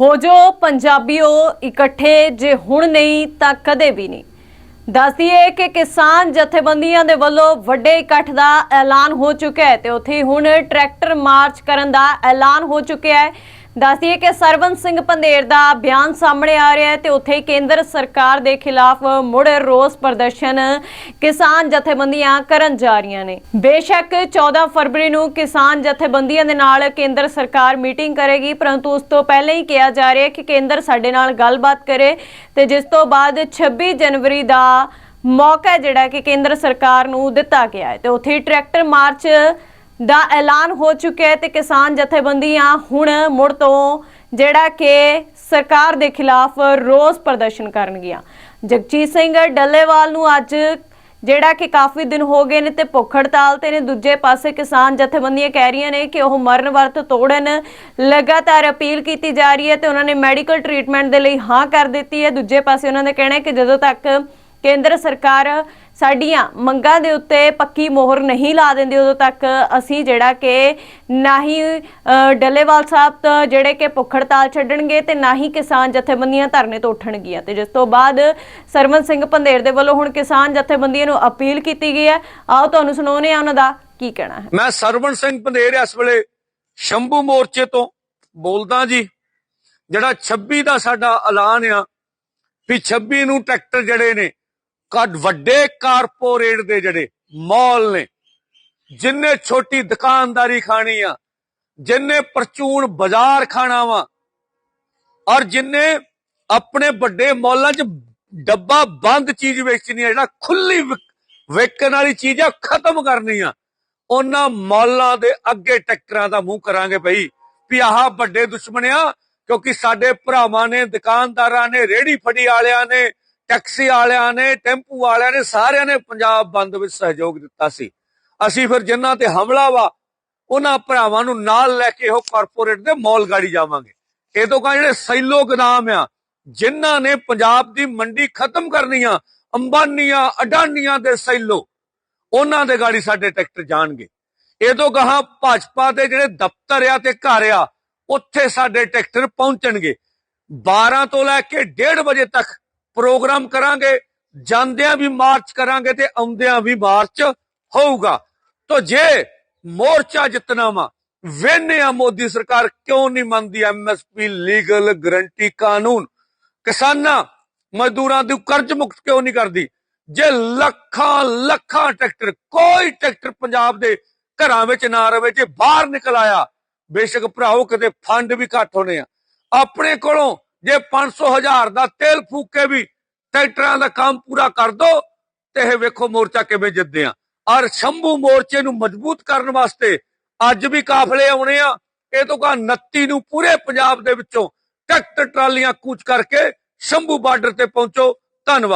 ਹੋ ਜੋ ਪੰਜਾਬੀਓ, ਇਕੱਠੇ ਜੇ ਹੁਣ ਨਹੀਂ ਤਾਂ ਕਦੇ ਵੀ ਨਹੀਂ। ਦੱਸਦੀਏ ਕਿ ਕਿਸਾਨ ਜਥੇਬੰਦੀਆਂ ਦੇ ਵੱਲੋਂ ਵੱਡੇ ਇਕੱਠ ਦਾ ਐਲਾਨ ਹੋ ਚੁੱਕਿਆ ਹੈ ਤੇ ਉੱਥੇ ਹੁਣ ਟਰੈਕਟਰ ਮਾਰਚ ਕਰਨ ਦਾ ਐਲਾਨ ਹੋ ਚੁੱਕਿਆ ਹੈ। ਦੱਸਦੀਏ ਕਿ ਸਰਵਨ ਸਿੰਘ ਪੰਧੇਰ ਦਾ ਬਿਆਨ ਸਾਹਮਣੇ ਆ ਰਿਹਾ ਹੈ ਤੇ ਉੱਥੇ ਕੇਂਦਰ ਸਰਕਾਰ ਦੇ ਖਿਲਾਫ ਮੁੜ ਰੋਸ ਪ੍ਰਦਰਸ਼ਨ ਕਿਸਾਨ ਜਥੇਬੰਦੀਆਂ ਕਰਨ ਜਾ ਰਹੀਆਂ ਨੇ। ਬੇਸ਼ੱਕ 14 ਫਰਵਰੀ ਨੂੰ ਕਿਸਾਨ ਜਥੇਬੰਦੀਆਂ ਦੇ ਨਾਲ ਕੇਂਦਰ ਸਰਕਾਰ ਮੀਟਿੰਗ ਕਰੇਗੀ, ਪਰੰਤੂ ਉਸ ਤੋਂ ਪਹਿਲਾਂ ਹੀ ਕਿਹਾ ਜਾ ਰਿਹਾ ਹੈ ਕਿ ਕੇਂਦਰ ਸਾਡੇ ਨਾਲ ਗੱਲਬਾਤ ਕਰੇ ਤੇ ਜਿਸ ਤੋਂ ਬਾਅਦ 26 ਜਨਵਰੀ ਦਾ ਮੌਕਾ ਜਿਹੜਾ ਕਿ ਕੇਂਦਰ ਸਰਕਾਰ ਨੂੰ ਦਿੱਤਾ ਗਿਆ ਹੈ। ਤੇ ਉੱਥੇ ਹੀ ਟਰੈਕਟਰ ਮਾਰਚ ਦਾ ਐਲਾਨ ਹੋ ਚੁੱਕਿਆ ਹੈ ਤੇ ਕਿਸਾਨ ਜਥੇਬੰਦੀਆਂ ਹੁਣ ਮੁੜ ਤੋਂ ਜਿਹੜਾ ਕਿ ਸਰਕਾਰ ਦੇ ਖਿਲਾਫ ਰੋਸ ਪ੍ਰਦਰਸ਼ਨ ਕਰਨਗੀਆਂ। ਜਗਜੀਤ ਸਿੰਘ ਡੱਲੇਵਾਲ ਨੂੰ ਅੱਜ ਜਿਹੜਾ ਕਿ ਕਾਫੀ ਦਿਨ ਹੋ ਗਏ ਨੇ ਤੇ ਭੁੱਖ ਹੜਤਾਲ ਤੇ ਨੇ, ਦੂਜੇ ਪਾਸੇ ਕਿਸਾਨ ਜਥੇਬੰਦੀਆਂ ਕਹਿ ਰਹੀਆਂ ਨੇ ਕਿ ਉਹ ਮਰਨ ਵਰਤ ਤੋੜਨ ਲਗਾਤਾਰ ਅਪੀਲ ਕੀਤੀ ਜਾ ਰਹੀ ਹੈ ਤੇ ਉਹਨਾਂ ਨੇ ਮੈਡੀਕਲ ਟ੍ਰੀਟਮੈਂਟ ਦੇ ਲਈ ਹਾਂ ਕਰ ਦਿੱਤੀ ਹੈ। ਦੂਜੇ ਪਾਸੇ ਉਹਨਾਂ ਦਾ ਕਹਿਣਾ ਹੈ ਕਿ ਜਦੋਂ ਤੱਕ ਕੇਂਦਰ ਸਰਕਾਰ ਸਾਡੀਆਂ ਮੰਗਾਂ ਦੇ ਉੱਤੇ ਪੱਕੀ ਮੋਹਰ ਨਹੀਂ ਲਾ ਦਿੰਦੀ ਉਦੋਂ ਤੱਕ ਅਸੀਂ ਜਿਹੜਾ ਕਿ ਨਾ ਹੀ ਡੱਲੇਵਾਲ ਸਾਹਿਬ ਤਾਂ ਜਿਹੜੇ ਕਿ ਭੁੱਖ ਛੱਡਣਗੇ ਤੇ ਨਾ ਹੀ ਕਿਸਾਨ ਜਥੇਬੰਦੀਆਂ ਧਰਨੇ ਤੋਂ ਉੱਠਣਗੀਆਂ ਤੇ ਜਿਸ ਤੋਂ ਬਾਅਦ ਸਰਵਨ ਸਿੰਘ ਪੰਧੇਰ ਦੇ ਵੱਲੋਂ ਹੁਣ ਕਿਸਾਨ ਜਥੇਬੰਦੀਆਂ ਨੂੰ ਅਪੀਲ ਕੀਤੀ ਗਈ ਹੈ। ਆਓ ਤੁਹਾਨੂੰ ਸੁਣਾਉਂਦੇ ਆ ਉਹਨਾਂ ਦਾ ਕੀ ਕਹਿਣਾ ਹੈ। ਮੈਂ ਸਰਵਣ ਸਿੰਘ ਪੰਧੇਰ ਇਸ ਵੇਲੇ ਸ਼ੰਭੂ ਮੋਰਚੇ ਤੋਂ ਬੋਲਦਾ ਜੀ, ਜਿਹੜਾ 26 ਦਾ ਸਾਡਾ ਐਲਾਨ ਆ ਵੀ 26 ਨੂੰ ਟਰੈਕਟਰ ਜਿਹੜੇ ਨੇ ਕੱਡ ਵੱਡੇ ਕਾਰਪੋਰੇਟ ਦੇ ਜਿਹੜੇ ਮਾਲ ਨੇ, ਜਿੰਨੇ ਛੋਟੀ ਦੁਕਾਨਦਾਰੀ ਖਾਣੀ ਆ, ਜਿੰਨੇ ਪਰਚੂਨ ਬਾਜ਼ਾਰ ਖਾਣਾ ਵਾ, ਔਰ ਜਿੰਨੇ ਆਪਣੇ ਵੱਡੇ ਮਾਲਾਂ 'ਚ ਡੱਬਾ ਬੰਦ ਚੀਜ਼ ਵੇਚਣੀ ਆ, ਜਿਹੜਾ ਖੁੱਲੀ ਵੇਚਣ ਵਾਲੀ ਚੀਜ਼ ਆ ਖਤਮ ਕਰਨੀ ਆ, ਉਹਨਾਂ ਮੌਲਾਂ ਦੇ ਅੱਗੇ ਟੱਕਰਾਂ ਦਾ ਮੂੰਹ ਕਰਾਂਗੇ ਭਈ ਵੀ ਆਹ ਵੱਡੇ ਦੁਸ਼ਮਣਿਆ ਕਿਉਂਕਿ ਸਾਡੇ ਭਰਾਵਾਂ ਨੇ, ਦੁਕਾਨਦਾਰਾਂ ਨੇ ਰੇੜੀ ਫੜੀ ਵਾਲਿਆਂ ਨੇ ਟੈਕਸੀ ਵਾਲਿਆਂ ਨੇ, ਟੈਂਪੂ ਵਾਲਿਆਂ ਨੇ, ਸਾਰਿਆਂ ਨੇ ਪੰਜਾਬ ਬੰਦ ਵਿੱਚ ਸਹਿਯੋਗ ਦਿੱਤਾ ਸੀ। ਅਸੀਂ ਫਿਰ ਜਿਨ੍ਹਾਂ ਤੇ ਹਮਲਾ ਵਾ, ਉਹਨਾਂ ਭਰਾਵਾਂ ਨੂੰ ਨਾਲ ਲੈ ਕੇ ਉਹ ਕਾਰਪੋਰੇਟ ਦੇ ਮੌਲ ਗਾੜੀ ਜਾਵਾਂਗੇ। ਇਹ ਤੋਂ ਕਾ ਜਿਹੜੇ ਸੈਲੋ ਗਦਾਮ ਆ, ਜਿਨ੍ਹਾਂ ਨੇ ਪੰਜਾਬ ਦੀ ਮੰਡੀ ਖਤਮ ਕਰਨੀ ਆ ਅੰਬਾਨੀਆਂ, ਅਡਾਨੀਆਂ ਦੇ ਸੈਲੋ, ਉਹਨਾਂ ਦੇ ਗਾੜੀ ਸਾਡੇ ਟਰੈਕਟਰ ਜਾਣਗੇ। ਇਹ ਤੋਂ ਗਾਹਾਂ ਭਾਜਪਾ ਦੇ ਜਿਹੜੇ ਦਫ਼ਤਰ ਆ ਤੇ ਘਰ ਆ, ਉੱਥੇ ਸਾਡੇ ਟਰੈਕਟਰ ਪਹੁੰਚਣਗੇ। 12 ਤੋਂ ਲੈ ਕੇ 1:30 ਵਜੇ ਤੱਕ ਪ੍ਰੋਗਰਾਮ ਕਰਾਂਗੇ, ਜਾਂਦਿਆਂ ਵੀ ਮਾਰਚ ਕਰਾਂਗੇ ਤੇ ਆਉਂਦਿਆਂ ਵੀ ਮਾਰਚ ਹੋਊਗਾ। ਤਾਂ ਜੇ ਮੋਰਚਾ ਜਿੱਤਣਾ ਵਾ ਵੇਨੇ ਆ ਮੋਦੀ ਸਰਕਾਰ, ਕਿਉਂ ਨਹੀਂ ਮੰਨਦੀ ਐਮਐਸਪੀ ਲੀਗਲ ਗਰੰਟੀ ਕਾਨੂੰਨ? ਕਿਸਾਨਾਂ ਮਜ਼ਦੂਰਾਂ ਦੀ ਕਰਜ਼ ਮੁਕਤ ਕਿਉਂ ਨਹੀਂ ਕਰਦੀ? ਜੇ ਲੱਖਾਂ ਲੱਖਾਂ ਟਰੈਕਟਰ, ਕੋਈ ਟਰੈਕਟਰ ਪੰਜਾਬ ਦੇ ਘਰਾਂ ਵਿੱਚ ਨਾ ਰਵੇ, ਜੇ ਬਾਹਰ ਨਿਕਲ ਆਇਆ, ਬੇਸ਼ੱਕ ਭਰਾਓ ਕਿਤੇ ਫੰਡ ਵੀ ਘੱਟ ਹੋਣੇ ਆ। ਆਪਣੇ ਕੋਲੋਂ ਜੇ 500 ਹਜ਼ਾਰ ਦਾ ਤੇਲ ਫੂਕ ਕੇ ਵੀ ਟਰੈਕਟਰਾਂ ਦਾ ਕੰਮ ਪੂਰਾ ਕਰ ਦੋ, ਤੇ ਇਹ ਵੇਖੋ ਮੋਰਚਾ ਕਿਵੇਂ ਜਿੱਤਦੇ ਆ। ਔਰ ਸ਼ੰਭੂ ਮੋਰਚੇ ਨੂੰ ਮਜ਼ਬੂਤ ਕਰਨ ਵਾਸਤੇ ਅੱਜ ਵੀ ਕਾਫਲੇ ਆਉਣੇ ਆ। ਇਹ ਤੋਂ ਕਾ 29 ਨੂੰ ਪੂਰੇ ਪੰਜਾਬ ਦੇ ਵਿੱਚੋਂ ਟਰੈਕਟਰ ਟਰਾਲੀਆਂ ਕੂਚ ਕਰਕੇ ਸ਼ੰਭੂ ਬਾਰਡਰ ਤੇ ਪਹੁੰਚੋ। ਧੰਨਵਾਦ।